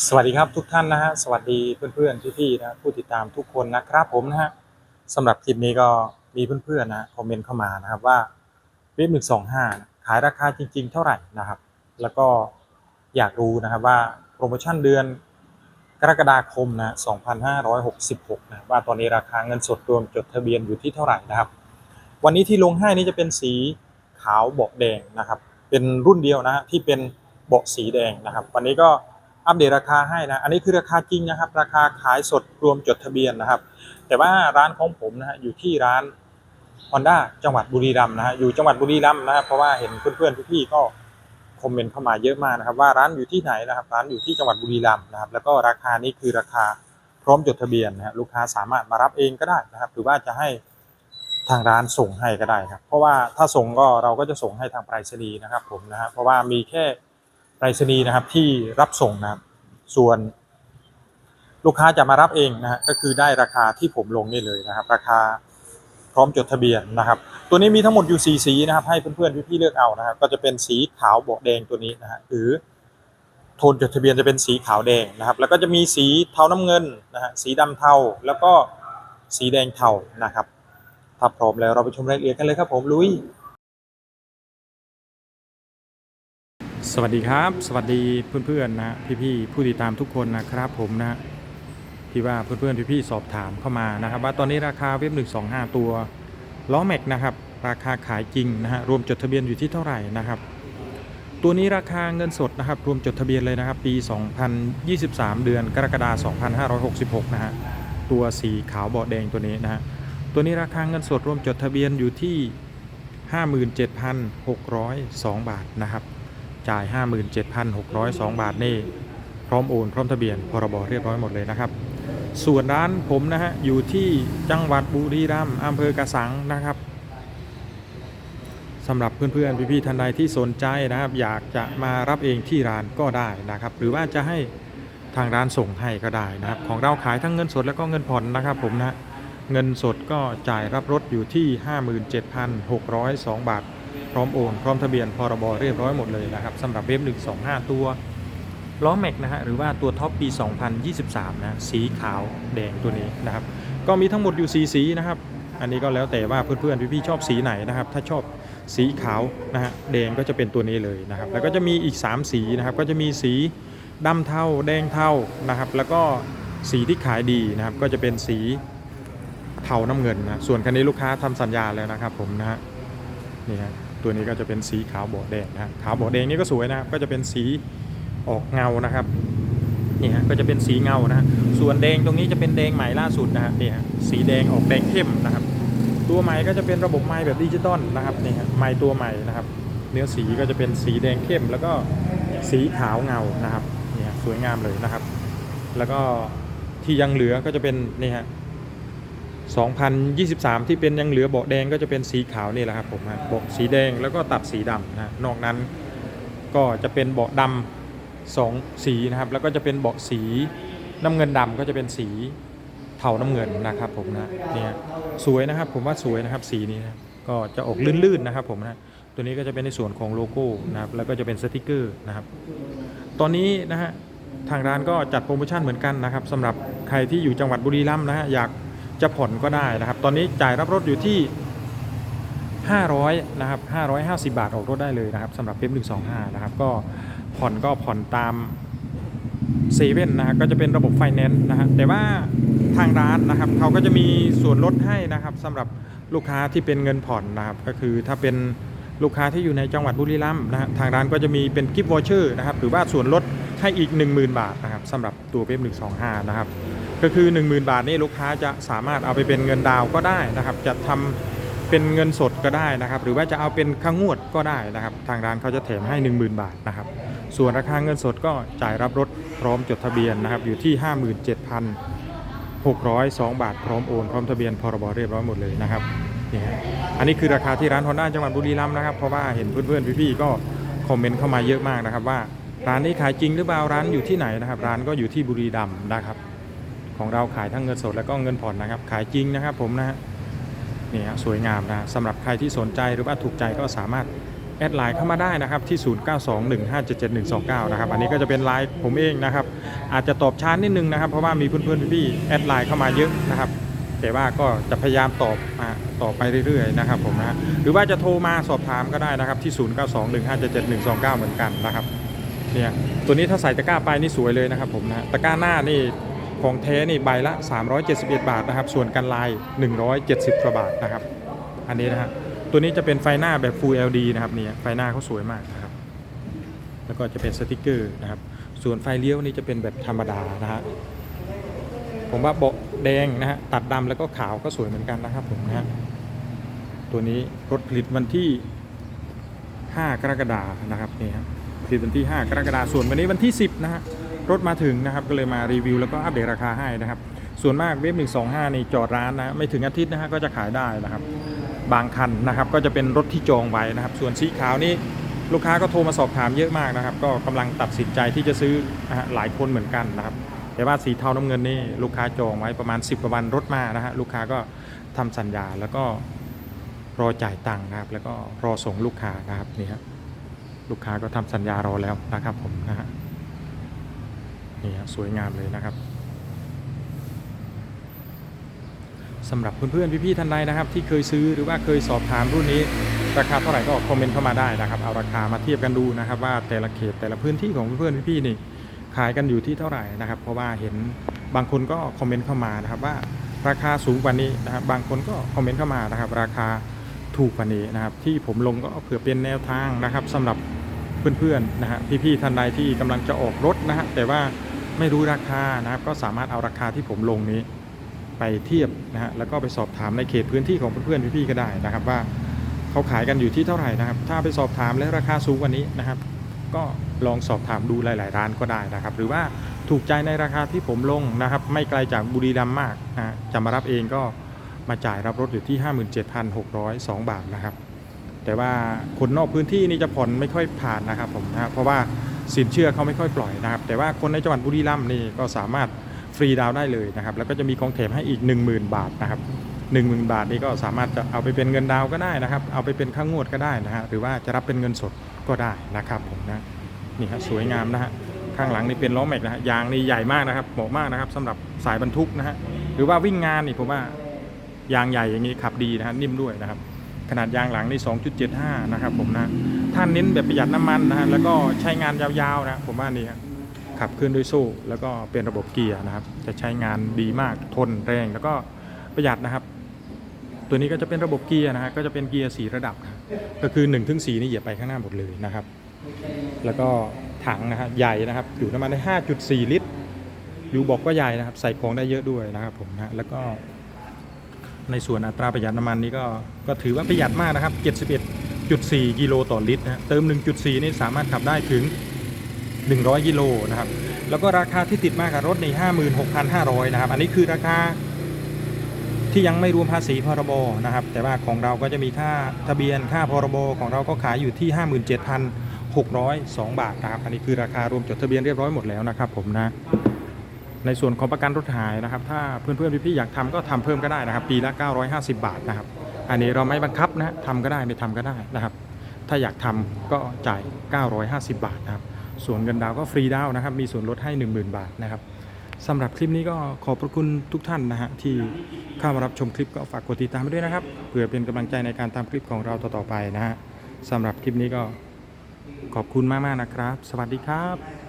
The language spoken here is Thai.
สวัสดีครับทุกท่านนะฮะสวัสดีเพื่อนๆพี่ๆนะผู้ติดตามทุกคนนะครับผมนะฮะสำหรับคลิปนี้ก็มีเพื่อนๆนะคอมเมนต์เข้ามานะครับว่าเว็บหนึ่งสองห้าขายราคาจริง ๆ เท่าไหร่นะครับ แล้วก็อยากรู้นะครับว่าโปรโมชั่นเดือนกรกฎาคมนะ2566นะว่าตอนนี้ราคาเงินสดรวมจดทะเบียนอยู่ที่เท่าไหร่นะครับ วันนี้ที่ลงให้นี่จะเป็นสีขาวเบาะแดงนะครับ เป็นรุ่นเดียวนะฮะที่เป็นเบาะสีแดงนะครับ วันนี้ก็ อัปเดตราคาให้นะ อันนี้คือราคาจริงนะครับ ราคาขายสดรวมจดทะเบียนนะครับ แต่ว่าร้านของผมนะฮะอยู่ที่ร้าน Honda จังหวัดบุรีรัมย์นะฮะอยู่จังหวัดบุรีรัมย์นะครับเพราะว่าเห็นเพื่อนๆพี่ๆก็คอมเมนต์เข้ามาเยอะมากนะครับ ว่าร้านอยู่ที่ไหนนะครับ ร้านอยู่ที่จังหวัดบุรีรัมย์นะครับ แล้วก็ราคานี้คือราคาพร้อมจดทะเบียนนะฮะลูกค้าสามารถมารับเองก็ได้นะครับ หรือว่าจะให้ทางร้านส่งให้ก็ได้ครับ เพราะว่าถ้าส่งก็เราก็จะส่งให้ทางไปรษณีย์นะครับผมนะฮะเพราะว่ามีแค่ ไปรษณีย์นะครับที่รับส่งนะครับ ส่วนลูกค้าจะมารับเองนะฮะก็คือได้ราคาที่ผมลงนี่เลยนะครับ ราคาพร้อมจดทะเบียนนะครับ ตัวนี้มีทั้งหมดอยู่สีสีนะครับ ให้เพื่อนๆพี่ๆเลือกเอานะครับ ก็จะเป็นสีขาวบาะแดงตัวนี้นะฮะหรือโทนจดทะเบียนจะเป็นสีขาวแดงนะครับ แล้วก็จะมีสีเทาน้ำเงินนะฮะสีดำเทาแล้วก็สีแดงเทานะครับถ้าพร้อมแล้วเราไปชมรายละเอียดกันเลยครับผมลุย สวัสดีครับ สวัสดีเพื่อนๆนะพี่ๆผู้ติดตามทุกคนนะครับผมนะที่ว่าเพื่อนๆพี่ๆสอบถามเข้ามานะครับ ว่าตอนนี้ราคาเว็บ125 ตัวล้อแม็กนะครับราคาขายจริงนะฮะรวมจดทะเบียนอยู่ที่เท่าไหร่นะครับ ตัวนี้ราคาเงินสดนะครับ รวมจดทะเบียนเลยนะครับ ปี 2023 เดือนกรกฎาคม2566 นะฮะตัวสีขาวเบาะแดงตัวนี้นะฮะตัวนี้ราคาเงินสดรวมจดทะเบียนอยู่ที่ 57,602 บาทนะครับ จ่าย 57,602 บาทนี่พร้อมโอนพร้อมทะเบียนพรบเรียบร้อยหมดเลยนะครับ ส่วนร้านผมนะฮะอยู่ที่จังหวัดบุรีรัมย์อำเภอกระสังนะครับสำหรับเพื่อนๆพี่ๆท่านใดที่สนใจนะครับ อยากจะมารับเองที่ร้านก็ได้นะครับ หรือว่าจะให้ทางร้านส่งให้ก็ได้นะครับ ของเราขายทั้งเงินสดแล้วก็เงินผ่อนนะครับ ผมนะเงินสดก็จ่ายรับรถอยู่ที่ 57,602 บาท พร้อมโอนพร้อมทะเบียนพรบเรียบร้อยหมดเลยนะครับสำหรับเว็บ125 ตัวล้อแม็กนะฮะหรือว่าตัวท็อปปี 2023 นะสีขาวแดงตัวนี้นะครับก็มีทั้งหมดอยู่ 4 สีนะครับ อันนี้ก็แล้วแต่ว่าเพื่อนๆพี่ๆชอบสีไหนนะครับ ถ้าชอบสีขาวนะฮะแดงก็จะเป็นตัวนี้เลยนะครับ แล้วก็จะมีอีก 3 สีนะครับ ก็จะมีสีดำเทาแดงเทานะครับ แล้วก็สีที่ขายดีนะครับ ก็จะเป็นสีเทาน้ำเงินนะส่วนคันนี้ลูกค้าทำสัญญาแล้วนะครับผมนะฮะ นี่ฮะตัวนี้ก็จะเป็นสีขาวเบาะแดงนะขาวเบาะแดงนี่ก็สวยนะครับก็จะเป็นสีออกเงานะครับนี่ฮะก็จะเป็นสีเงานะฮะส่วนแดงตรงนี้จะเป็นแดงใหม่ล่าสุดนะฮะนี่ฮะสีแดงออกแดงเข้มนะครับ ตัวใหม่ก็จะเป็นระบบไม้แบบดิจิตอลนะครับนี่ฮะไม้ตัวใหม่นะครับ เนื้อสีก็จะเป็นสีแดงเข้ม แล้วก็สีขาวเงานะครับนี่ฮะสวยงามเลยนะครับ แล้วก็ที่ยังเหลือก็จะเป็นนี่ฮะ 2023 ที่เป็นยังเหลือเบาะแดงก็จะเป็นสีขาวนี่แหละครับผมฮะเบาะสีแดงแล้วก็ตัดสีดำนะนอกนั้นก็จะเป็นเบาะดำสองสีนะครับ แล้วก็จะเป็นเบาะสีน้ำเงินดำก็จะเป็นสีเทาน้ำเงินนะครับผมนะเนี่ยสวยนะครับผมว่าสวยนะครับสีนี้นะก็จะออกลื่นๆนะครับผมนะตัวนี้ก็จะเป็นในส่วนของโลโก้นะครับแล้วก็จะเป็นสติกเกอร์นะครับ ตอนนี้นะฮะทางร้านก็จัดโปรโมชั่นเหมือนกันนะครับสำหรับใครที่อยู่จังหวัดบุรีรัมย์นะฮะอยาก จะผ่อนก็ได้นะครับ ตอนนี้จ่ายรับรถอยู่ที่ 500นะครับ550 บาทออกรถได้เลยนะครับสำหรับเฟม125นะครับก็ผ่อนก็ผ่อนตามเซเว่นนะฮะก็จะเป็นระบบไฟแนนซ์นะฮะแต่ว่าทางร้านนะครับเขาก็จะมีส่วนลดให้นะครับสำหรับลูกค้าที่เป็นเงินผ่อนนะครับก็คือถ้าเป็นลูกค้าที่อยู่ในจังหวัดบุรีรัมย์นะฮะทางร้านก็จะมีเป็นกิฟต์วอเชอร์นะครับหรือว่าส่วนลดให้อีก 10,000 บาทนะครับสำหรับตัวเว็บ125นะครับ ก็คือ 10,000 บาทนี่ลูกค้าจะสามารถเอาไปเป็นเงินดาวก็ได้นะครับ จะทำเป็นเงินสดก็ได้นะครับ หรือว่าจะเอาเป็นค่างวดก็ได้นะครับ ทางร้านเขาจะแถมให้ 10,000 บาทนะครับ ส่วนราคาเงินสดก็จ่ายรับรถพร้อมจดทะเบียนนะครับ อยู่ที่ 57,602 บาทพร้อมโอนพร้อมทะเบียนพรบเรียบร้อยหมดเลยนะครับนี่อันนี้คือราคาที่ร้านฮอนด้าจังหวัดบุรีรัมย์นะครับ เพราะว่าเห็นเพื่อนๆพี่ๆก็คอมเมนต์เข้ามาเยอะมากนะครับว่าร้านนี้ขายจริงหรือเปล่าร้านอยู่ที่ไหนนะครับ ร้านก็อยู่ที่บุรีรัมย์นะครับ ของเราขายทั้งเงินสดแล้วก็เงินผ่อนนะครับ ขายจริงนะครับผมนะฮะนี่ฮะสวยงามนะสำหรับใครที่สนใจหรือว่าถูกใจก็สามารถแอดไลน์เข้ามาได้นะครับที่ 0921577129 นะครับ อันนี้ก็จะเป็นไลน์ผมเองนะครับ อาจจะตอบช้านิดนึงนะครับ เพราะว่ามีเพื่อนๆพี่ๆแอดไลน์เข้ามาเยอะนะครับ แต่ว่าก็จะพยายามตอบอ่าตอบไปเรื่อยๆนะครับผมนะหรือว่าจะโทรมาสอบถามก็ได้นะครับที่ 0921577129 เหมือนกันนะครับเนี่ยตัวนี้ถ้าใส่ตะกร้าไปนี่สวยเลยนะครับผมนะตะกร้าหน้านี่ ของเทนี่ใบละ 371 บาทนะครับ ส่วนกันลาย 170กว่าบาทนะครับ อันนี้นะฮะตัวนี้จะเป็นไฟหน้าแบบ Full LD นะครับเนี่ยไฟหน้าเขาสวยมากนะครับ แล้วก็จะเป็นสติกเกอร์นะครับ ส่วนไฟเลี้ยวนี่จะเป็นแบบธรรมดานะฮะผมว่าเบาะแดงนะฮะตัดดำแล้วก็ขาวก็สวยเหมือนกันนะครับผมนะฮะตัวนี้รถผลิตวันที่ 5 กรกฎาคมนะครับนี่ครับผลิตวันที่ 5 กรกฎาคมส่วนวันนี้วันที่ 10 นะฮะ รถมาถึงนะครับก็เลยมารีวิวแล้วก็อัปเดตราคาให้นะครับ ส่วนมากเว็บ125นี่จอดร้านนะไม่ถึงอาทิตย์นะฮะก็จะขายได้นะครับ บางคันนะครับก็จะเป็นรถที่จองไว้นะครับ ส่วนสีขาวนี่ลูกค้าก็โทรมาสอบถามเยอะมากนะครับ ก็กำลังตัดสินใจที่จะซื้อนะฮะหลายคนเหมือนกันนะครับ แต่ว่าสีเทาน้ำเงินนี่ลูกค้าจองไว้ประมาณ 10กว่าวันรถมานะฮะลูกค้าก็ทำสัญญาแล้วก็รอจ่ายตังค์นะครับ แล้วก็รอส่งลูกค้านะครับนี่ฮะลูกค้าก็ทำสัญญารอแล้วนะครับผมนะฮะ นี่ฮะสวยงามเลยนะครับสำหรับเพื่อนๆพี่ๆท่านใดนะครับ ที่เคยซื้อหรือว่าเคยสอบถามรุ่นนี้ ราคาเท่าไหร่ก็คอมเมนต์เข้ามาได้นะครับเอาราคามาเทียบกันดูนะครับ ว่าแต่ละเขตแต่ละพื้นที่ของเพื่อนๆพี่ๆนี่ขายกันอยู่ที่เท่าไหร่นะครับ เพราะว่าเห็นบางคนก็คอมเมนต์เข้ามานะครับว่าราคาสูงกว่านี้นะครับบางคนก็คอมเมนต์เข้ามานะครับ ราคาถูกกว่านี้นะครับที่ผมลงก็เผื่อเป็นแนวทางนะครับสำหรับเพื่อนๆนะฮะพี่ๆท่านใดที่กำลังจะออกรถนะฮะแต่ว่า ไม่รู้ราคานะครับ ก็สามารถเอาราคาที่ผมลงนี้ไปเทียบนะฮะแล้วก็ไปสอบถามในเขตพื้นที่ของเพื่อนๆพี่ๆก็ได้นะครับว่าเขาขายกันอยู่ที่เท่าไหร่นะครับ ถ้าไปสอบถามแล้วราคาสูงกว่านี้นะครับ ก็ลองสอบถามดูหลาย ๆ ร้านก็ได้นะครับ หรือว่าถูกใจในราคาที่ผมลงนะครับ ไม่ไกลจากบุรีรัมย์มากนะฮะจะมารับเองก็มาจ่ายรับรถอยู่ที่ 57,602 บาทนะครับ แต่ว่าคนนอกพื้นที่นี่จะผ่อนไม่ค่อยผ่านนะครับผมนะเพราะว่า สินเชื่อเขาไม่ค่อยปล่อยนะครับ แต่ว่าคนในจังหวัดบุรีรัมย์นี่ก็สามารถฟรีดาวได้เลยนะครับ แล้วก็จะมีของแถมให้อีก 10,000 บาทนะครับ10,000บาทนี่ก็สามารถจะเอาไปเป็นเงินดาวก็ได้นะครับ เอาไปเป็นค่างวดก็ได้นะฮะหรือว่าจะรับเป็นเงินสดก็ได้นะครับผมนะนี่ครับสวยงามนะฮะข้างหลังนี่เป็นล้อแม็กนะฮะยางนี่ใหญ่มากนะครับเหมาะมากนะครับสำหรับสายบรรทุกนะฮะหรือว่าวิ่งงานนี่ผมว่ายางใหญ่อย่างนี้ขับดีนะฮะนิ่มด้วยนะครับ ขนาดยางหลังนี่ 2.75 นะครับผมนะถ้าเน้นแบบประหยัดน้ำมันนะฮะแล้วก็ใช้งานยาวๆนะผมว่านี่ครับขับเคลื่อนด้วยโซ่แล้วก็เป็นระบบเกียร์นะครับ จะใช้งานดีมากทนแรงแล้วก็ประหยัดนะครับ ตัวนี้ก็จะเป็นระบบเกียร์นะฮะก็จะเป็นเกียร์สีระดับ ก็คือ1ถึง4นี่เหยียบไปข้างหน้าหมดเลยนะครับ แล้วก็ถังนะฮะใหญ่นะครับอยู่น้ำมันได้ 5.4 ลิตรยูบอกก็ใหญ่นะครับ ใส่ของได้เยอะด้วยนะครับผมนะแล้วก็ ในส่วนอัตราประหยัดน้ำมันนี้ก็ก็ถือว่าประหยัดมากนะครับ 71.4 กิโลต่อลิตรนะเติม 1.4 นี่สามารถขับได้ถึง 100 กิโลนะครับ แล้วก็ราคาที่ติดมากับรถใน 56,500 นะครับ อันนี้คือราคาที่ยังไม่รวมภาษีพรบนะครับ แต่ว่าของเราก็จะมีค่าทะเบียนค่าพรบของเราก็ขายอยู่ที่ 57,602 บาทนะครับ อันนี้คือราคารวมจดทะเบียนเรียบร้อยหมดแล้วนะครับผมนะ ในส่วนของประกันรถหายนะครับ ถ้าเพื่อนๆพี่ๆอยากทำก็ทำเพิ่มก็ได้นะครับ ปีละ 950 บาทนะครับ อันนี้เราไม่บังคับนะทำก็ได้ไม่ทำก็ได้นะครับ ถ้าอยากทำก็จ่าย 950 บาทนะครับส่วนเงินดาวก็ฟรีดาวนะครับ มีส่วนลดให้ 10,000 บาทนะครับสำหรับคลิปนี้ก็ขอบพระคุณทุกท่านนะฮะที่เข้ามารับชมคลิปก็ฝากกดติดตามไปด้วยนะครับเพื่อเป็นกำลังใจในการทำคลิปของเราต่อๆไปนะฮะสำหรับคลิปนี้ก็ขอบคุณมากๆนะครับ สวัสดีครับ